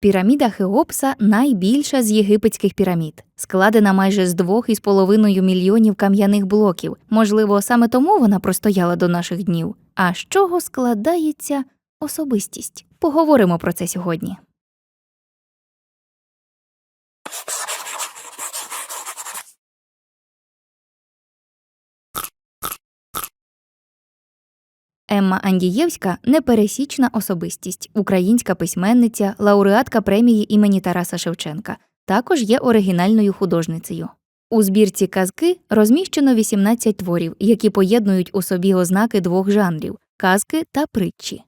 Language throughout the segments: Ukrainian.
Піраміда Хеопса найбільша з єгипетських пірамід, складена майже з двох із половиною мільйонів кам'яних блоків. Можливо, саме тому вона простояла до наших днів. А з чого складається особистість? Поговоримо про це сьогодні. Емма Андієвська непересічна особистість, українська письменниця, лауреатка премії імені Тараса Шевченка. Також є оригінальною художницею. У збірці казки розміщено 18 творів, які поєднують у собі ознаки двох жанрів казки та притчі.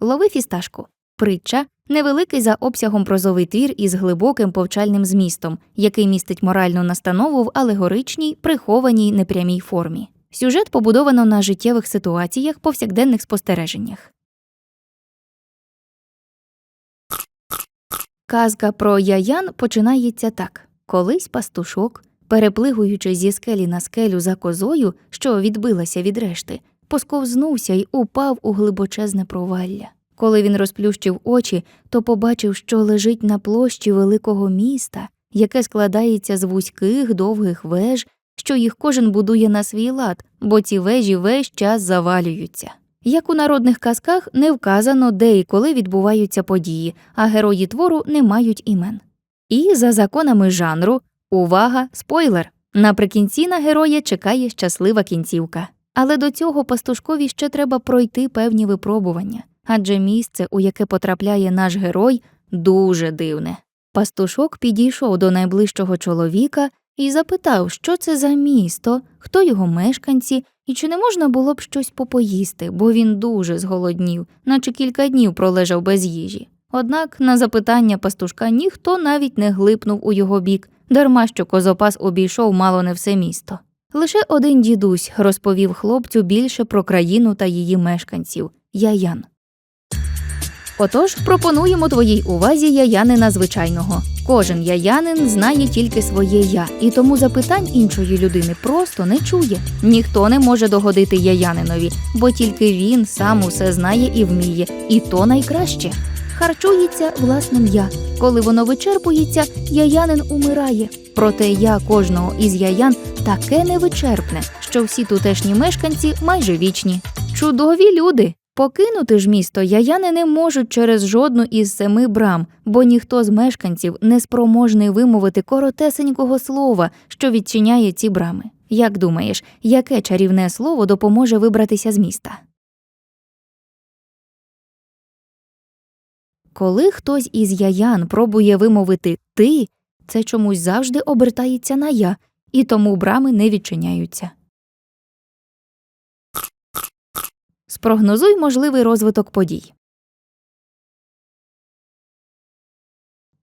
Лови фісташку. Притча невеликий за обсягом прозовий твір із глибоким повчальним змістом, який містить моральну настанову в алегоричній, прихованій непрямій формі. Сюжет побудовано на життєвих ситуаціях, повсякденних спостереженнях. Казка про яян починається так: колись пастушок, переплигуючи зі скелі на скелю за козою, що відбилася від решти, посковзнувся й упав у глибочезне провалля. Коли він розплющив очі, то побачив, що лежить на площі великого міста, яке складається з вузьких довгих веж, що їх кожен будує на свій лад, бо ці вежі весь час завалюються. Як у народних казках не вказано, де і коли відбуваються події, а герої твору не мають імен. І за законами жанру увага, спойлер! Наприкінці на героя чекає щаслива кінцівка. Але до цього пастушкові ще треба пройти певні випробування, адже місце, у яке потрапляє наш герой, дуже дивне. Пастушок підійшов до найближчого чоловіка і запитав, що це за місто, хто його мешканці, і чи не можна було б щось попоїсти, бо він дуже зголоднів, наче кілька днів пролежав без їжі. Однак на запитання пастушка ніхто навіть не глипнув у його бік, дарма що козопас обійшов мало не все місто. Лише один дідусь розповів хлопцю більше про країну та її мешканців яян. Отож, пропонуємо твоїй увазі яянина звичайного. Кожен яянин знає тільки своє я, і тому запитань іншої людини просто не чує. Ніхто не може догодити яянинові, бо тільки він сам усе знає і вміє, і то найкраще. Харчується власним я. Коли воно вичерпується, яянин умирає. Проте я кожного із яян таке невичерпне, що всі тутешні мешканці майже вічні. Чудові люди. Покинути ж місто яяни не можуть через жодну із семи брам, бо ніхто з мешканців не спроможний вимовити коротесенького слова, що відчиняє ці брами. Як думаєш, яке чарівне слово допоможе вибратися з міста? Коли хтось із яян пробує вимовити ти, це чомусь завжди обертається на я, і тому брами не відчиняються. Спрогнозуй можливий розвиток подій.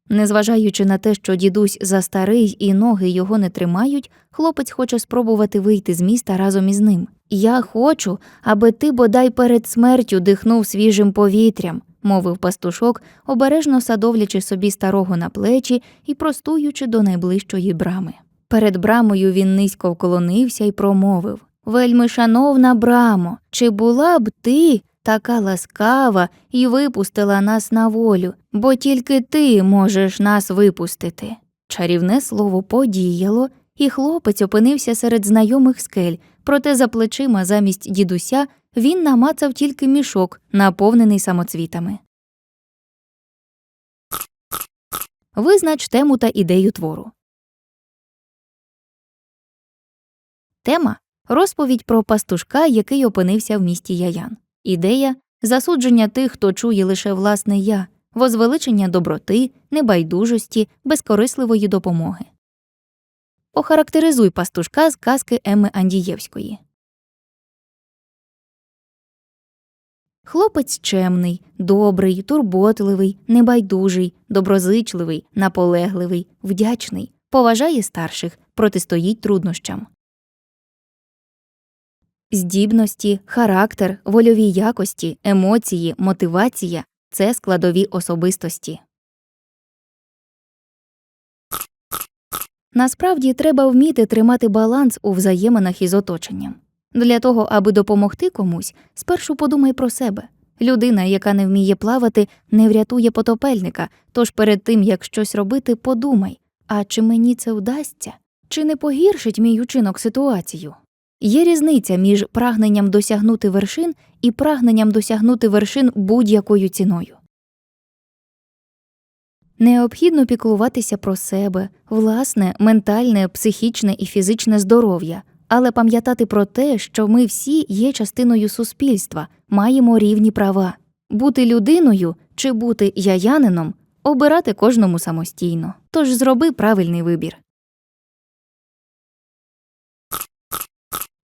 Незважаючи на те, що дідусь застарий і ноги його не тримають, хлопець хоче спробувати вийти з міста разом із ним. Я хочу, аби ти бодай перед смертю дихнув свіжим повітрям, мовив пастушок, обережно садовлячи собі старого на плечі і простуючи до найближчої брами. Перед брамою він низько вклонився і промовив Вельми шановна брамо, чи була б ти така ласкава і випустила нас на волю, бо тільки ти можеш нас випустити. Чарівне слово подіяло, і хлопець опинився серед знайомих скель, проте за плечима замість дідуся він намацав тільки мішок, наповнений самоцвітами. Визнач тему та ідею твору. Тема Розповідь про пастушка, який опинився в місті Яян. Ідея засудження тих, хто чує лише власне я, возвеличення доброти, небайдужості, безкорисливої допомоги. Охарактеризуй пастушка з казки Еми Андієвської. Хлопець чемний, добрий, турботливий, небайдужий, доброзичливий, наполегливий, вдячний, поважає старших, протистоїть труднощам. Здібності, характер, вольові якості, емоції, мотивація це складові особистості. Насправді треба вміти тримати баланс у взаєминах із оточенням. Для того, аби допомогти комусь, спершу подумай про себе. Людина, яка не вміє плавати, не врятує потопельника, тож перед тим, як щось робити, подумай, а чи мені це вдасться? Чи не погіршить мій учинок ситуацію? Є різниця між прагненням досягнути вершин і прагненням досягнути вершин будь-якою ціною. Необхідно піклуватися про себе, власне, ментальне, психічне і фізичне здоров'я, але пам'ятати про те, що ми всі є частиною суспільства, маємо рівні права. Бути людиною чи бути яянином обирати кожному самостійно. Тож зроби правильний вибір.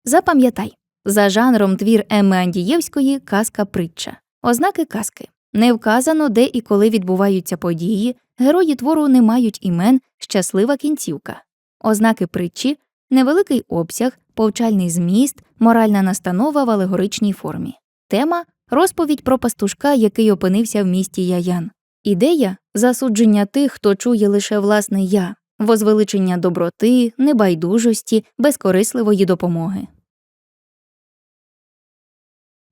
Запам'ятай за жанром твір Емми Андієвської казка притча. Ознаки казки. Не вказано, де і коли відбуваються події, герої твору не мають імен, щаслива кінцівка. Ознаки притчі невеликий обсяг, повчальний зміст, моральна настанова в алегоричній формі. Тема розповідь про пастушка, який опинився в місті Яян. Ідея засудження тих, хто чує лише власне я, возвеличення доброти, небайдужості, безкорисливої допомоги.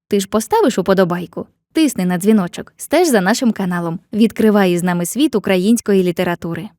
Ти ж поставиш уподобайку? Тисни на дзвіночок, стеж за нашим каналом, відкривай із нами світ української літератури.